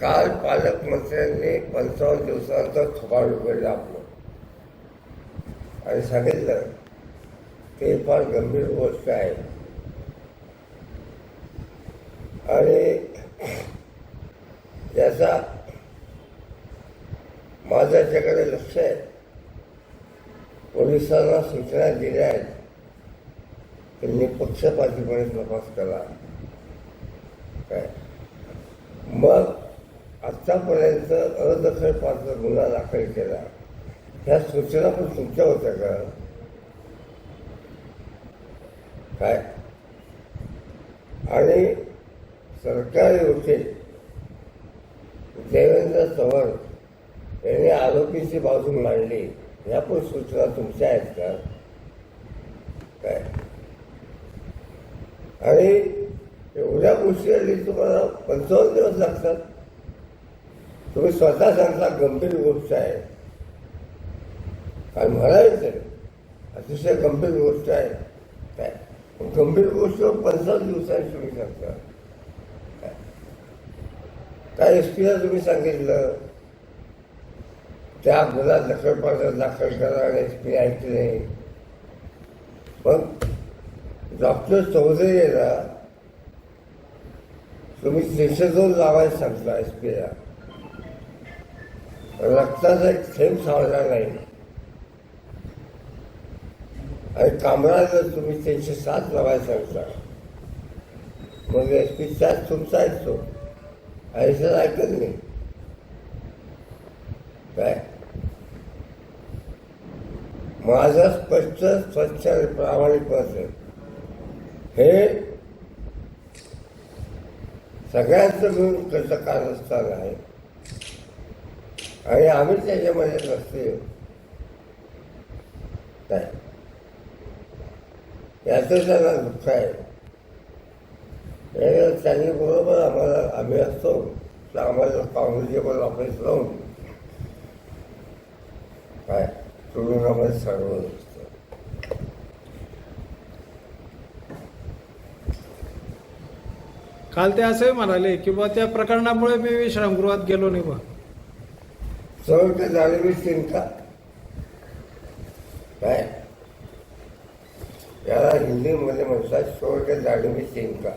काल पालकमंत्र्यांनी पंचावन्न दिवसानंतर थोपाड उघडलं आपलं आणि सांगितलं ते फार गंभीर गोष्ट आहे. आणि याचा माझं त्याच्याकडे लक्ष आहे. पोलिसांना सूचना दिल्या आहेत. त्यांनी पक्षपातीपणे तपास करा काय? मग आत्तापर्यंत अदखल पात्र गुन्हा दाखल केला. ह्या सूचना पण तुमच्या होत्या का? काय? आणि सरकारी होते देवेंद्र चव्हाण यांनी आरोपीची बाजू मांडली. ह्या पण सूचना तुमच्या आहेत का? काय? आणि एवढ्या गोष्टी तुम्हाला पंचावन्न दिवस लागतात. तुम्ही स्वतः सांगता गंभीर गोष्ट आहे. काय म्हणायचं? अतिशय गंभीर गोष्ट आहे. काय? पण गंभीर गोष्ट पंचावन्न दिवसांनी तुम्ही सांगता. काय? एस पीला तुम्ही सांगितलं? त्या मुला दखल पात्र दाखल करा आणि एस पी ऐकले. पण डॉक्टर चौधरी येणार तुम्ही तीनशे दोन लावायला सांगता एस पीला रक्ताचा एक थेंब सावला नाही. आणि कामराला तुम्ही त्यांची साथ लावायला सांगता मग एस पी तुमचा ऐकतो ऐकत ऐकत नाही. काय? माझं स्पष्ट स्वच्छ आणि प्रामाणिक मत आहे. हे सगळ्यांचं मिळून त्याचं कारस्थान आहे? आणि आम्ही त्याच्यामध्ये नसते. काय? याचं त्यांना दुःख आहे. त्यांनी बरोबर आम्हाला आम्ही असतो. तर आम्हाला काँग्रेसबरोबर ऑफिस लावून. काय? तुरुंगामध्ये सर्व असतं काल ते असंही म्हणाले की बा त्या प्रकरणामुळे मी विश्रामगृहात गेलो नाही बा चोर का जाणीवी चिंता काय याला हिंदीमध्ये म्हणतात चोर का चिंता